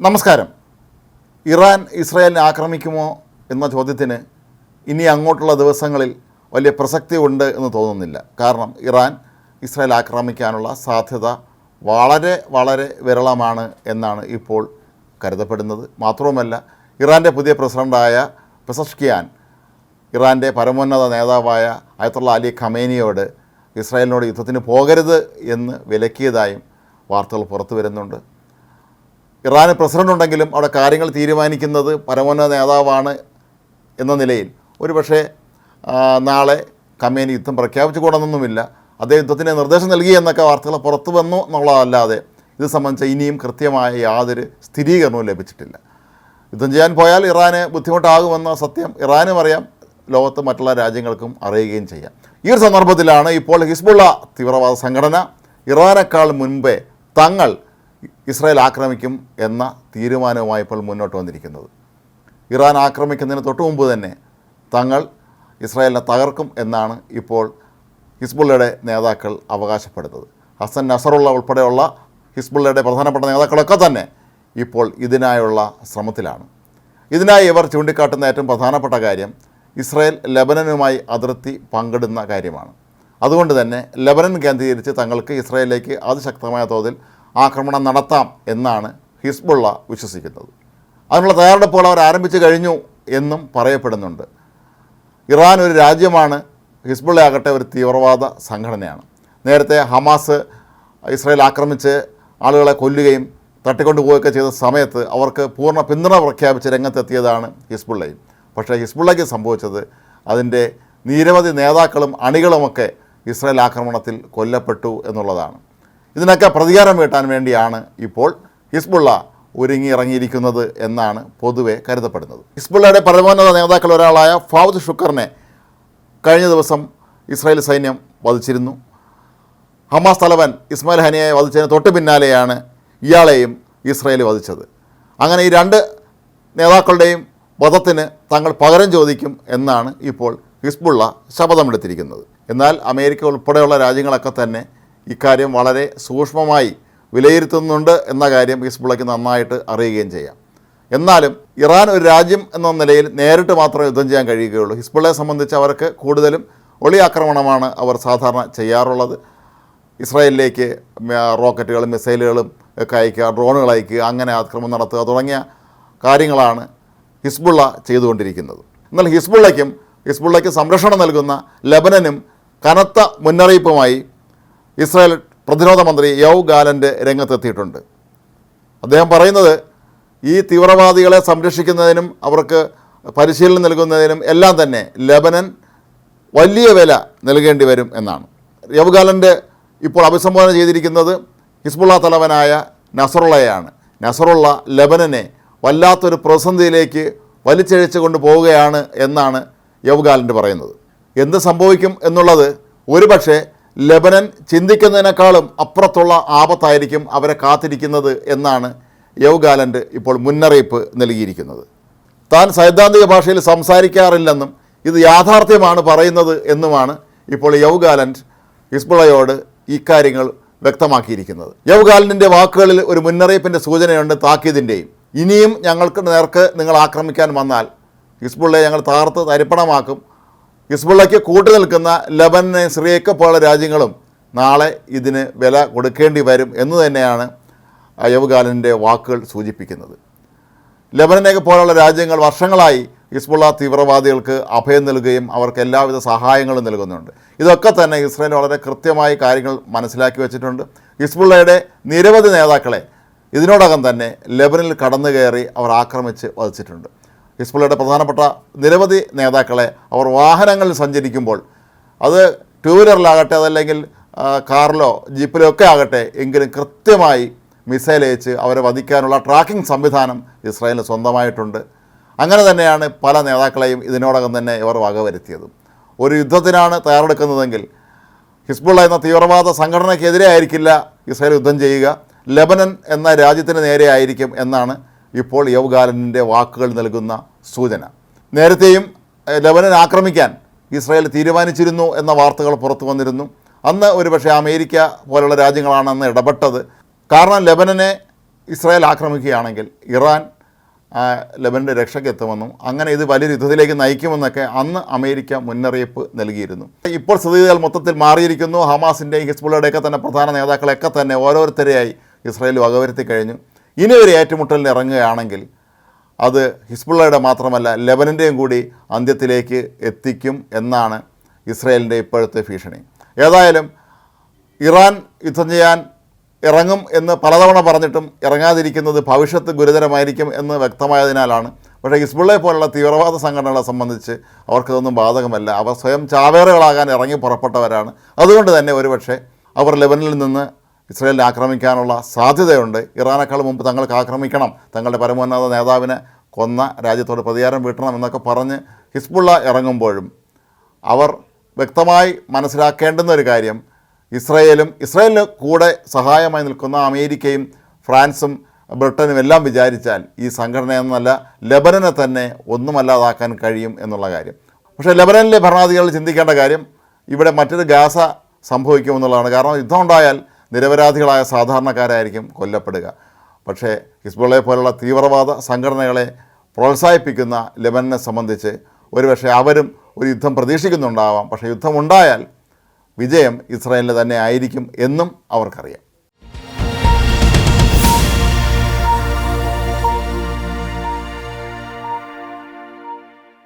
നമസ്കാരം. ഇറാൻ ഇസ്രായേലിനെ ആക്രമിക്കുമോ എന്ന ചോദ്യത്തിന് ഇനി അങ്ങോട്ടുള്ള ദിവസങ്ങളിൽ വലിയ പ്രസക്തി ഉണ്ട് എന്ന് തോന്നുന്നില്ല. കാരണം ഇറാൻ ഇസ്രായേൽ ആക്രമിക്കാനുള്ള സാധ്യത വളരെ വളരെ വിരളമാണ് എന്നാണ് ഇപ്പോൾ കരുതപ്പെടുന്നത്. മാത്രവുമല്ല ഇറാന്റെ പുതിയ പ്രസിഡന്റായ പെസഷ്കിയാൻ ഇറാന്റെ പരമോന്നത നേതാവായ അയത്തുള്ള അലി ഖമേനിയോട് ഇസ്രായേലിനോട് യുദ്ധത്തിന് പോകരുത് എന്ന് വിലക്കിയതായും വാർത്തകൾ പുറത്തു വരുന്നുണ്ട് ഇറാന് പ്രസിഡന്റ് ഉണ്ടെങ്കിലും അവിടെ കാര്യങ്ങൾ തീരുമാനിക്കുന്നത് പരമോന്നത നേതാവാണ് എന്ന നിലയിൽ. ഒരു പക്ഷേ നാളെ കമ്മേനി യുദ്ധം പ്രഖ്യാപിച്ചു കൂടണമെന്നുമില്ല അദ്ദേഹം യുദ്ധത്തിന് നിർദ്ദേശം നൽകി എന്നൊക്കെ വാർത്തകൾ പുറത്തു വന്നു എന്നുള്ളതല്ലാതെ ഇത് സംബന്ധിച്ച് ഇനിയും കൃത്യമായ യാതൊരു സ്ഥിരീകരണവും ലഭിച്ചിട്ടില്ല. യുദ്ധം ചെയ്യാൻ പോയാൽ ഇറാന് ബുദ്ധിമുട്ടാകുമെന്ന സത്യം ഇറാനും അറിയാം. ലോകത്ത് മറ്റുള്ള രാജ്യങ്ങൾക്കും അറിയുകയും ചെയ്യാം. ഈ ഒരു സന്ദർഭത്തിലാണ് ഇപ്പോൾ ഹിസ്ബുള്ള തീവ്രവാദ സംഘടന ഇറാനേക്കാൾ മുൻപേ തങ്ങൾ ഇസ്രായേൽ ആക്രമിക്കും എന്ന തീരുമാനവുമായി ഇപ്പോൾ മുന്നോട്ട് വന്നിരിക്കുന്നത്. ഇറാൻ ആക്രമിക്കുന്നതിന് തൊട്ട് മുമ്പ് തന്നെ തങ്ങൾ ഇസ്രായേലിനെ തകർക്കും എന്നാണ് ഇപ്പോൾ ഹിസ്ബുള്ളയുടെ നേതാക്കൾ അവകാശപ്പെടുന്നത്. ഹസൻ നസറുള്ള ഉൾപ്പെടെയുള്ള ഹിസ്ബുള്ളയുടെ പ്രധാനപ്പെട്ട നേതാക്കളൊക്കെ തന്നെ ഇപ്പോൾ ഇതിനായുള്ള ശ്രമത്തിലാണ്. ഇതിനായി ഇവർ ചൂണ്ടിക്കാട്ടുന്ന ഏറ്റവും പ്രധാനപ്പെട്ട കാര്യം ഇസ്രായേൽ ലബനനുമായി അതിർത്തി പങ്കിടുന്ന കാര്യമാണ്. അതുകൊണ്ട് തന്നെ ലബനൻ കേന്ദ്രീകരിച്ച് തങ്ങൾക്ക് ഇസ്രായേലിലേക്ക് അതിശക്തമായ തോതിൽ ആക്രമണം നടത്താം എന്നാണ് ഹിസ്ബുള്ള വിശ്വസിക്കുന്നത്. അതിനുള്ള തയ്യാറെടുപ്പുകൾ അവർ ആരംഭിച്ചു കഴിഞ്ഞു എന്നും പറയപ്പെടുന്നുണ്ട്. ഇറാൻ ഒരു രാജ്യമാണ് ഹിസ്ബുള്ള ആകട്ടെ ഒരു തീവ്രവാദ സംഘടനയാണ്. നേരത്തെ ഹമാസ് ഇസ്രായേൽ ആക്രമിച്ച് ആളുകളെ കൊല്ലുകയും തട്ടിക്കൊണ്ടു പോവുകയൊക്കെ ചെയ്ത സമയത്ത് അവർക്ക് പൂർണ പിന്തുണ പ്രഖ്യാപിച്ച് രംഗത്തെത്തിയതാണ് ഹിസ്ബുള്ളയും. പക്ഷേ ഹിസ്ബുള്ളയ്ക്ക് സംഭവിച്ചത് അതിന്റെ നിരവധി നേതാക്കളും അണികളുമൊക്കെ ഇസ്രായേൽ ആക്രമണത്തിൽ കൊല്ലപ്പെട്ടു എന്നുള്ളതാണ്. ഇതിനൊക്കെ പ്രതികാരം വീട്ടാൻ വേണ്ടിയാണ് ഇപ്പോൾ ഹിസ്ബുള്ള ഒരുങ്ങി ഇറങ്ങിയിരിക്കുന്നത് എന്നാണ് പൊതുവെ കരുതപ്പെടുന്നത്. ഹിസ്ബുള്ളയുടെ പരമോന്നത നേതാക്കൾ ഒരാളായ ഫൗദ് ഷുക്കറിനെ കഴിഞ്ഞ ദിവസം ഇസ്രായേൽ സൈന്യം വധിച്ചിരുന്നു. ഹമാസ് തലവൻ ഇസ്മായിൽ ഹനിയെ വധിച്ചതിന് തൊട്ട് പിന്നാലെയാണ് ഇയാളെയും ഇസ്രായേൽ വധിച്ചത്. അങ്ങനെ ഈ രണ്ട് നേതാക്കളുടെയും വധത്തിന് തങ്ങൾ പകരം ചോദിക്കും എന്നാണ് ഇപ്പോൾ ഹിസ്ബുള്ള ശപഥമെടുത്തിരിക്കുന്നത്. എന്നാൽ അമേരിക്ക ഉൾപ്പെടെയുള്ള രാജ്യങ്ങളൊക്കെ തന്നെ ഇക്കാര്യം വളരെ സൂക്ഷ്മമായി വിലയിരുത്തുന്നുണ്ട് എന്ന കാര്യം ഹിസ്ബുള്ളയ്ക്ക് നന്നായിട്ട് അറിയുകയും ചെയ്യാം. എന്നാലും ഇറാൻ ഒരു രാജ്യം എന്ന നിലയിൽ നേരിട്ട് മാത്രമേ യുദ്ധം ചെയ്യാൻ കഴിയുകയുള്ളൂ. ഹിസ്ബുള്ളയെ സംബന്ധിച്ച് അവർക്ക് കൂടുതലും ഒളി ആക്രമണമാണ് അവർ സാധാരണ ചെയ്യാറുള്ളത്. ഇസ്രായേലിലേക്ക് റോക്കറ്റുകളും മിസൈലുകളും ഒക്കെ അയക്കുക ഡ്രോണുകൾ അയക്കുക അങ്ങനെ ആക്രമണം നടത്തുക തുടങ്ങിയ കാര്യങ്ങളാണ് ഹിസ്ബുള്ള ചെയ്തുകൊണ്ടിരിക്കുന്നത്. എന്നാൽ ഹിസ്ബുള്ളയ്ക്കും ഹിസ്ബുള്ളയ്ക്ക് സംരക്ഷണം നൽകുന്ന ലബനനും കനത്ത മുന്നറിയിപ്പുമായി ഇസ്രായേൽ പ്രതിരോധ മന്ത്രി യൗ ഗാലന്റ് രംഗത്തെത്തിയിട്ടുണ്ട്. അദ്ദേഹം പറയുന്നത് ഈ തീവ്രവാദികളെ സംരക്ഷിക്കുന്നതിനും അവർക്ക് പരിശീലനം നൽകുന്നതിനും എല്ലാം തന്നെ ലബനൻ വലിയ വില നൽകേണ്ടി വരും എന്നാണ്. യവ്ഗാലന്റെ ഇപ്പോൾ അഭിസംബോധന ചെയ്തിരിക്കുന്നത് ഹിസ്ബുള്ള തലവനായ നസറുള്ളയാണ് നസറുള്ള ലബനനെ വല്ലാത്തൊരു പ്രതിസന്ധിയിലേക്ക് വലിച്ചഴിച്ചു കൊണ്ട് പോവുകയാണ് എന്നാണ് യവ്ഗാലന്റെ പറയുന്നത്. എന്ത് സംഭവിക്കും എന്നുള്ളത് ഒരുപക്ഷെ ലബനൻ ചിന്തിക്കുന്നതിനേക്കാളും അപ്പുറത്തുള്ള ആപത്തായിരിക്കും അവരെ കാത്തിരിക്കുന്നത് എന്നാണ് യൗഗാലൻഡ് ഇപ്പോൾ മുന്നറിയിപ്പ് നൽകിയിരിക്കുന്നത്. താൻ സൈദ്ധാന്തിക ഭാഷയിൽ സംസാരിക്കാറില്ലെന്നും ഇത് യാഥാർത്ഥ്യമാണ് പറയുന്നത് എന്നുമാണ് ഇപ്പോൾ യവ്ഗാലൻഡ് ഹിസ്ബുളയോട് ഇക്കാര്യങ്ങൾ വ്യക്തമാക്കിയിരിക്കുന്നത്. യവ്ഗാലൻഡിന്റെ വാക്കുകളിൽ ഒരു മുന്നറിയിപ്പിന്റെ സൂചനയുണ്ട് താക്കീതിന്റെയും. ഇനിയും ഞങ്ങൾക്ക് നേർക്ക് നിങ്ങൾ ആക്രമിക്കാൻ വന്നാൽ ഹിസ്ബുള്ളയെ ഞങ്ങൾ താർത്ത് തരിപ്പണമാക്കും ഹിസ്ബുള്ളയ്ക്ക് കൂട്ടു നിൽക്കുന്ന ലബനെ സിറിയയൊക്കെ പോലുള്ള രാജ്യങ്ങളും നാളെ ഇതിന് വില കൊടുക്കേണ്ടി വരും എന്ന് തന്നെയാണ് അയവുകാലന്റെ വാക്കുകൾ സൂചിപ്പിക്കുന്നത്. ലബനനെയൊക്കെ പോലുള്ള രാജ്യങ്ങൾ വർഷങ്ങളായി ഹിസ്ബുള്ള തീവ്രവാദികൾക്ക് അഭയം നൽകുകയും അവർക്ക് എല്ലാവിധ സഹായങ്ങളും നൽകുന്നുണ്ട്. ഇതൊക്കെ തന്നെ ഇസ്രയേൽ വളരെ കൃത്യമായി കാര്യങ്ങൾ മനസ്സിലാക്കി വെച്ചിട്ടുണ്ട്. ഹിസ്ബുള്ളയുടെ നിരവധി നേതാക്കളെ ഇതിനോടകം തന്നെ ലബനിൽ കടന്നു കയറി അവർ ആക്രമിച്ച് വധിച്ചിട്ടുണ്ട്. ഹിസ്ബുള്ളയുടെ പ്രധാനപ്പെട്ട നിരവധി നേതാക്കളെ അവർ വാഹനങ്ങളിൽ സഞ്ചരിക്കുമ്പോൾ അത് ടൂ വീലറിലാകട്ടെ അതല്ലെങ്കിൽ കാറിലോ ജീപ്പിലോ ഒക്കെ ആകട്ടെ എങ്കിലും കൃത്യമായി മിസൈൽ അയച്ച് അവരെ വധിക്കാനുള്ള ട്രാക്കിംഗ് സംവിധാനം ഇസ്രായേലിന് സ്വന്തമായിട്ടുണ്ട്. അങ്ങനെ തന്നെയാണ് പല നേതാക്കളെയും ഇതിനോടകം തന്നെ ഇവർ വകവരുത്തിയത്. ഒരു യുദ്ധത്തിനാണ് തയ്യാറെടുക്കുന്നതെങ്കിൽ ഹിസ്ബുള്ള എന്ന തീവ്രവാദ സംഘടനയ്ക്കെതിരെ ആയിരിക്കില്ല ഇസ്രായേൽ യുദ്ധം ചെയ്യുക. ലെബനൻ എന്ന രാജ്യത്തിന് നേരെ ആയിരിക്കും എന്നാണ് ഇപ്പോൾ യവ്ഗാലനിന്റെ വാക്കുകൾ നൽകുന്ന സൂചന. നേരത്തെയും ലബനൻ ആക്രമിക്കാൻ ഇസ്രായേൽ തീരുമാനിച്ചിരുന്നു എന്ന വാർത്തകൾ പുറത്തു വന്നിരുന്നു. അന്ന് ഒരുപക്ഷെ അമേരിക്ക പോലുള്ള രാജ്യങ്ങളാണ് അന്ന് ഇടപെട്ടത്. കാരണം ലബനനെ ഇസ്രായേൽ ആക്രമിക്കുകയാണെങ്കിൽ ഇറാൻ ലബനന്റെ രക്ഷയ്ക്കെത്തുമെന്നും അങ്ങനെ ഇത് വലിയ യുദ്ധത്തിലേക്ക് നയിക്കുമെന്നൊക്കെ അന്ന് അമേരിക്ക മുന്നറിയിപ്പ് നൽകിയിരുന്നു. ഇപ്പോൾ സ്ഥിതികൾ മൊത്തത്തിൽ മാറിയിരിക്കുന്നു. ഹമാസിന്റെയും ഹിസ്ബുള്ളയുടെയൊക്കെ തന്നെ പ്രധാന നേതാക്കളെയൊക്കെ തന്നെ ഓരോരുത്തരെയായി ഇസ്രായേൽ വകവരുത്തി കഴിഞ്ഞു. ഇനി ഒരു ഏറ്റുമുട്ടലിന് ഇറങ്ങുകയാണെങ്കിൽ അത് ഹിസ്ബുള്ളയുടെ മാത്രമല്ല ലെബനന്റെയും കൂടി അന്ത്യത്തിലേക്ക് എത്തിക്കും എന്നാണ് ഇസ്രായേലിന്റെ ഇപ്പോഴത്തെ ഭീഷണി. ഏതായാലും ഇറാൻ യുദ്ധം ചെയ്യാൻ ഇറങ്ങും എന്ന് പലതവണ പറഞ്ഞിട്ടും ഇറങ്ങാതിരിക്കുന്നത് ഭവിഷ്യത്ത് ഗുരുതരമായിരിക്കും എന്ന് വ്യക്തമായതിനാലാണ്. പക്ഷേ ഹിസ്ബുള്ളയെ പോലുള്ള തീവ്രവാദ സംഘടനകളെ സംബന്ധിച്ച് അവർക്കതൊന്നും ബാധകമല്ല. അവർ സ്വയം ചാവേറുകളാകാൻ ഇറങ്ങി പുറപ്പെട്ടവരാണ്. അതുകൊണ്ട് തന്നെ ഒരുപക്ഷെ അവർ ലെബനിൽ നിന്ന് ഇസ്രായേലിനെ ആക്രമിക്കാനുള്ള സാധ്യതയുണ്ട്. ഇറാനേക്കാൾ മുമ്പ് തങ്ങൾക്ക് ആക്രമിക്കണം. തങ്ങളുടെ പരമോന്നത നേതാവിനെ കൊന്ന രാജ്യത്തോട് പ്രതികാരം വീട്ടണം എന്നൊക്കെ പറഞ്ഞ് ഹിസ്ബുള്ള ഇറങ്ങുമ്പോഴും അവർ വ്യക്തമായി മനസ്സിലാക്കേണ്ടുന്ന ഒരു കാര്യം ഇസ്രയേലും ഇസ്രയേലിന് കൂടെ സഹായമായി നിൽക്കുന്ന അമേരിക്കയും ഫ്രാൻസും ബ്രിട്ടനും എല്ലാം വിചാരിച്ചാൽ ഈ സംഘടന എന്നല്ല ലബനനെ തന്നെ ഒന്നുമല്ലാതാക്കാൻ കഴിയും എന്നുള്ള കാര്യം. പക്ഷേ ലബനനിലെ ഭരണാധികാരികൾ ചിന്തിക്കേണ്ട കാര്യം ഇവിടെ മറ്റൊരു ഗാസ സംഭവിക്കുമെന്നുള്ളതാണ്. കാരണം യുദ്ധം ഉണ്ടായാൽ നിരപരാധികളായ സാധാരണക്കാരായിരിക്കും കൊല്ലപ്പെടുക. പക്ഷേ ഹിസ്ബുള്ളയെ പോലുള്ള തീവ്രവാദ സംഘടനകളെ പ്രോത്സാഹിപ്പിക്കുന്ന ലെബനനെ സംബന്ധിച്ച് ഒരുപക്ഷെ അവരും ഒരു യുദ്ധം പ്രതീക്ഷിക്കുന്നുണ്ടാവാം. പക്ഷേ യുദ്ധമുണ്ടായാൽ വിജയം ഇസ്രായേലിന് തന്നെ ആയിരിക്കും എന്നും അവർക്കറിയാം.